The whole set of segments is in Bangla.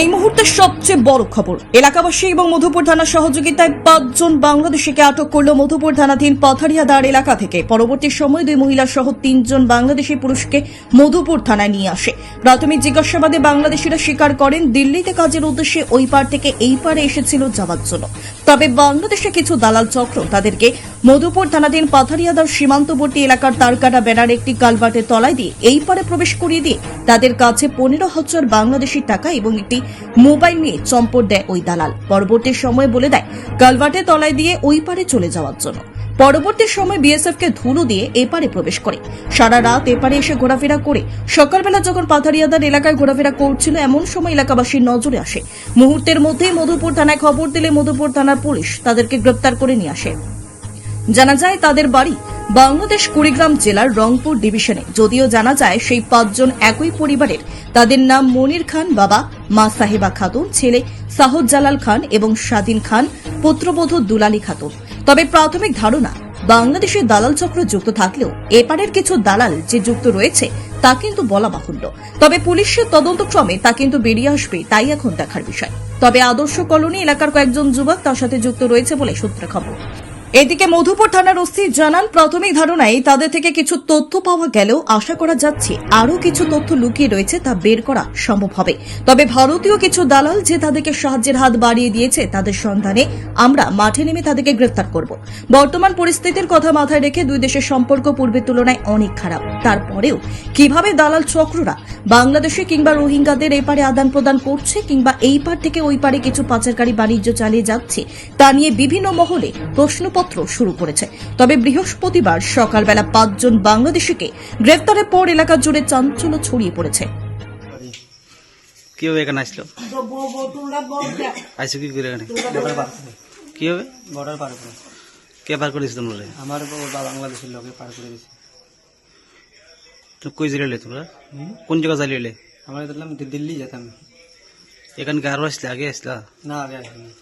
এই মুহূর্তে সবচেয়ে বড় খবর। এলাকাবাসী এবং মধুপুর থানার সহযোগিতায় পাঁচজন বাংলাদেশিকে আটক করল মধুপুর থানাধীন পাথারিয়াদার এলাকা থেকে। পরবর্তী সময় দুই মহিলা সহ তিনজন বাংলাদেশি পুরুষকে মধুপুর থানায় নিয়ে আসে। প্রাথমিক জিজ্ঞাসাবাদে বাংলাদেশিরা স্বীকার করেন, দিল্লিতে কাজের উদ্দেশ্যে ওই পার থেকে এই পারে এসেছিল যাওয়ার জন্য। তবে বাংলাদেশে কিছু দালাল চক্র তাদেরকে মধুপুর থানাধীন পাথারিয়াদার সীমান্তবর্তী এলাকার তারকাটা বেড়ার একটি কালভার্টের তলায় দিয়ে এই পারে প্রবেশ করিয়ে দিয়ে তাদের কাছে পনেরো হাজার বাংলাদেশি টাকা এবং একটি মোবাইল নিয়ে চম্পট দেয় ওই দালাল। পরবর্তী সময় বলে দেয় কালভার্টের তলায় দিয়ে ওই পারে চলে যাওয়ার জন্য। পরবর্তী সময় বিএসএফ কে ধুলো দিয়ে এপারে প্রবেশ করে। সারা রাত এপারে এসে ঘোরাফেরা করে। সকালবেলা যখন পাথারিয়াদার এলাকায় ঘোরাফেরা করছিল, এমন সময় এলাকাবাসীর নজরে আসে। মুহূর্তের মধ্যেই মধুপুর থানায় খবর দিলে মধুপুর থানার পুলিশ তাদেরকে গ্রেপ্তার করে নিয়ে আসে। জানা যায়, তাদের বাড়ি বাংলাদেশ কুড়িগ্রাম জেলার রংপুর ডিভিশনে। যদিও জানা যায়, সেই পাঁচজন একই পরিবারের। তাদের নাম মনির খান বাবা, মা সাহেবা খাতুন, ছেলে সাহদ জালাল খান এবং স্বাধীন খান, পুত্রবধূ দুলালী খাতুন। তবে প্রাথমিক ধারণা বাংলাদেশে দালাল চক্র যুক্ত থাকলেও এপারের কিছু দালাল যে যুক্ত রয়েছে, তা কিন্তু বলা বাহুল্য। তবে পুলিশের তদন্তক্রমে তা কিন্তু বেরিয়ে আসবে তাই এখন দেখার বিষয়। তবে আদর্শ কলোনি এলাকার কয়েকজন যুবক তার সাথে যুক্ত রয়েছে বলে সূত্রে খবর। এদিকে মধুপুর থানার ওসি জানান, প্রাথমিক ধারণায় তাদের থেকে কিছু তথ্য পাওয়া গেলেও আশা করা যাচ্ছে আরও কিছু তথ্য লুকিয়ে রয়েছে তা বের করা সম্ভব হবে। তবে ভারতীয় কিছু দালাল যে তাদেরকে সাহায্যের হাত বাড়িয়ে দিয়েছে তাদের সন্ধানে আমরা মাঠে নেমে তাদেরকে গ্রেফতার করব। বর্তমান পরিস্থিতির কথা মাথায় রেখে দুই দেশের সম্পর্ক পূর্বের তুলনায় অনেক খারাপ। তারপরেও কীভাবে দালাল চক্ররা বাংলাদেশে কিংবা রোহিঙ্গাদের এই পারে আদান প্রদান করছে কিংবা এই পার থেকে ওই পারে কিছু পাচারকারী বাণিজ্য চালিয়ে যাচ্ছে তা নিয়ে বিভিন্ন মহলে প্রশ্নপত্র শুরু করেছে। তবে বৃহস্পতিবার সকালবেলা পাঁচজন বাংলাদেশিকে গ্রেফতারের পর এলাকা জুড়ে চাঞ্চল্য ছড়িয়ে পড়েছে। কীভাবে এখানে আসলো? আইসো কি করে এখানে? বর্ডার পার বর্ডার পার করে। কে পার করেছি তোমরা? আমার ব- বা- বাংলাদেশের লোকে পার করে দিয়েছে। তুমি কই তোমরা? কোন জায়গা আমরা দেখলাম দিল্লি যেতাম। আরও আসলে আগে আসলা? না আগে আসেনি।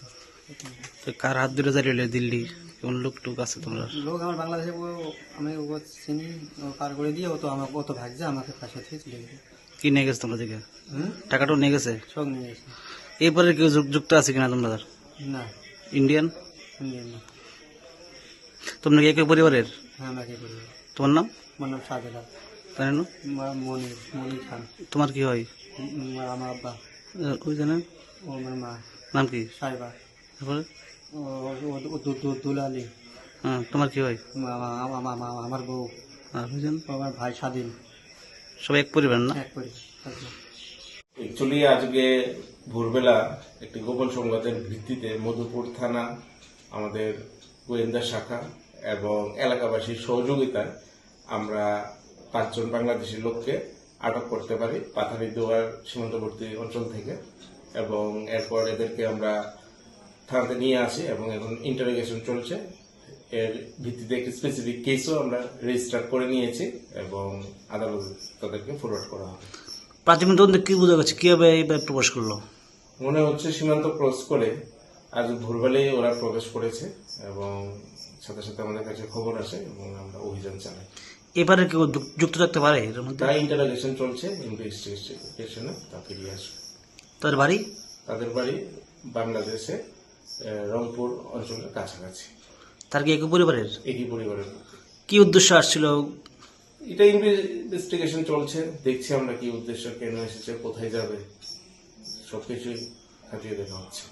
তো কার হাত ধরে জ্বালিয়ে দিল্লি? কোন লোক টুক আছে তোমরা? লোক আমার বাংলাদেশে আমি ও চিনি পার করে দিয়ে ও তো আমাকে অত ভাগছে আমাকে পাশে থেকে চলে গেছে। কি নিয়ে গেছে তোমরা থেকে? টাকাটাও নিয়ে গেছে? সব নিয়ে গেছে। এরপরে কেউ যুক- যুক্ত আছে কিনা তোমরা? না। ইন্ডিয়ান? ইন্ডিয়ান না। তোমরা কি একই পরিবারের? হ্যাঁ তোমার নাম? আমার নাম শাহজালাল জানেন মনির মনির খান। তোমার কি হয়? আমার আব্বা। ওই জানেন? ও আমার মা। নাম কি? সাইবা। তারপরে? ও দুলালি। হ্যাঁ তোমার কি হয়? আমার বউ। আর ও আমার ভাই স্বাধীন। সবাই এক পরিবার না? এক করি অ্যাকচুয়ালি আজকে ভোরবেলা একটি গোপন সংবাদের ভিত্তিতে মধুপুর থানা আমাদের গোয়েন্দা শাখা এবং এলাকাবাসীর সহযোগিতায় আমরা পাঁচজন বাংলাদেশি লোককে আটক করতে পারি পাথারি দোয়ার সীমান্তবর্তী অঞ্চল থেকে। এবং এরপর এদেরকে আমরা থানাতে নিয়ে আসি এবং এখন ইন্টারোগেশন চলছে। এর ভিত্তিতে একটি স্পেসিফিক কেসও আমরা রেজিস্টার করে নিয়েছি এবং আদালত তাদেরকে ফরওয়ার্ড করা হবে। প্রাথমিক তদন্তে কি বোঝা গেছে? কীভাবে এইবার প্রবেশ করল? মনে হচ্ছে সীমান্ত ক্রস করে আজ ভোরবেলায় ওরা প্রবেশ করেছে এবং সাথে সাথে আমাদের কাছে খবর আসে এবং আমরা অভিযান চালাই। এবারে কেউ যুক্ত থাকতে পারে এর মধ্যে? তারা ইন্টারোগেশন চলছে ইনভেস্টিগেশনে তা ফিরিয়ে আসবে। তার বাড়ি? তাদের বাড়ি বাংলাদেশে রংপুর অঞ্চলের কাছাকাছি। তার কি একই পরিবারের? একই পরিবারের। কি উদ্দেশ্য আসছিল? এটা ইনভেস্টিগেশন চলছে দেখছি আমরা কি উদ্দেশ্য কেন এসেছে কোথায় যাবে সবকিছুই খাটিয়ে দেখা হচ্ছে।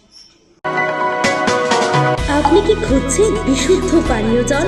আপনি কি খুঁজছেন বিশুদ্ধ পানীয় জল?